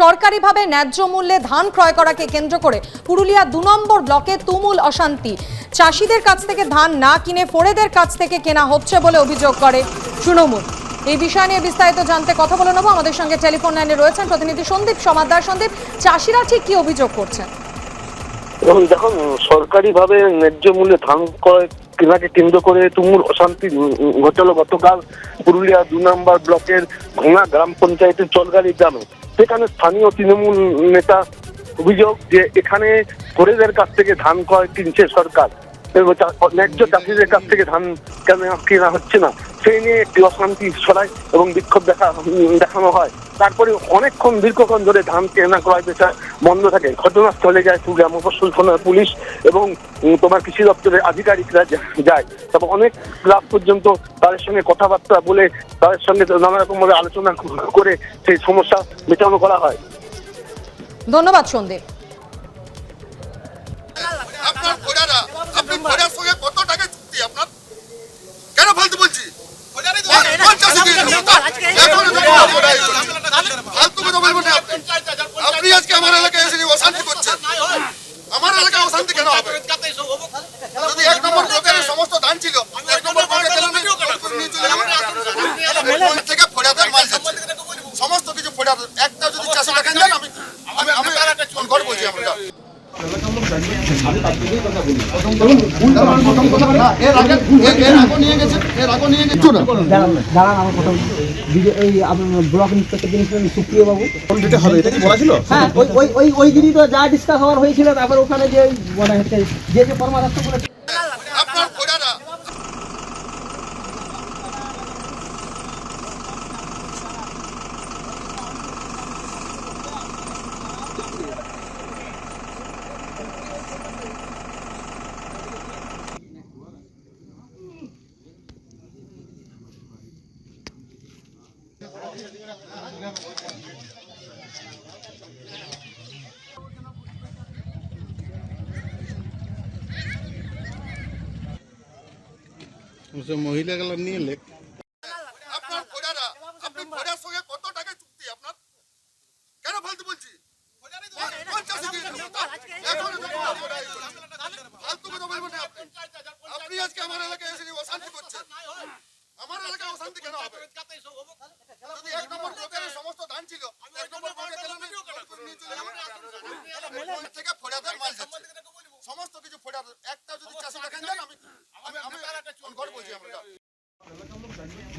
সরকারিভাবে ন্যায্য মূল্যে ধান ক্রয় করাকে কেন্দ্র করে পুরুলিয়া দু নম্বর ব্লকে তুমুল অশান্তি। চাষিদের কাছ থেকে ধান না কিনে ফোড়েদের কাছ থেকে কেনা হচ্ছে বলে অভিযোগ করে তৃণমূল। এই বিষয় নিয়ে বিস্তারিত জানতে কথা বলে নেব। আমাদের সঙ্গে টেলিফোন লাইনে রয়েছেন প্রতিনিধি সন্দীপ, সমাদার সন্দীপ। চাষিরা ঠিক কি অভিযোগ করছেন? দেখুন সরকারিভাবে ন্যায্য মূল্যে ধান ক্রয় কেনাকে কেন্দ্র করে তুমুল অশান্তি ঘটল গতকাল পুরুলিয়া দু নম্বর ব্লকের ঘোঙা গ্রাম পঞ্চায়েতের চলগাড়ি গ্রামে। সেখানে স্থানীয় তৃণমূল নেতা অভিযোগ যে এখানে গরিবের কাছ থেকে ধান ক্রয় কিনছে সরকার। ন্যায্য চাষিদের কাছ থেকে ধান কেন কেনা হচ্ছে না? সেই নিয়ে একটি অশান্তি ছড়ায় এবং বিক্ষোভ দেখা, দেখানো হয়। তারপরে অনেকক্ষণ, দীর্ঘক্ষণ ধরে ধান কেনা, ক্রয় বেচা বন্ধ থাকে। ঘটনাস্থলে যায় পুরুলিয়া মফস্বল থানার পুলিশ এবং তোমার কৃষি দপ্তরের আধিকারিকরা যায়। তবে অনেক ক্লাব পর্যন্ত তাদের সঙ্গে কথাবার্তা বলে তাদের সঙ্গে নানা রকম ভাবে আলোচনা করে সেই সমস্যা মেটানো করা হয়। ধন্যবাদ সন্দীপ। একটা যদি চাষি আমি আমি আমি ঘর বলছি আমরা। ব্লক সুপ্রিয় বাবু হবে এটা কি বলা ছিল? হ্যাঁ ওই ওই ওই ওই দিনই তো যা ডিসকাস হওয়ার হয়েছিল তারপর ওখানে যে মানে যে যে পরামর্শ করে আপনার ঘোড়ারা মহিলা গেল নিয়ে লেখ কেন ফালতু আজকে আমার এলাকায় এসে অশান্তি করছেন আমার এলাকায় অশান্তি কেন হবে যদি এক নম্বর ব্লকের সমস্ত ধান ছিল এক নম্বর ব্লকে গেলেন নিয়ে চলে যাবেন ওই থেকে ফোড়াদের মাল যাচ্ছে সমস্ত কিছু ফোড়াদের একটা যদি চাষি দেখেন যান আমি আমি আমি ঘর বলছি আমরা এর আগে এর আগে নিয়ে গেছে এর আগে নিয়ে গেছে দাঁড়ান দাঁড়ান আমার কথা বিজে- এই আপনার ব্লক ইন্সপেক্টর যিনি ছিলেন সুপ্রিয় বাবু যেটা হবে এটা কি বলা ছিল হ্যাঁ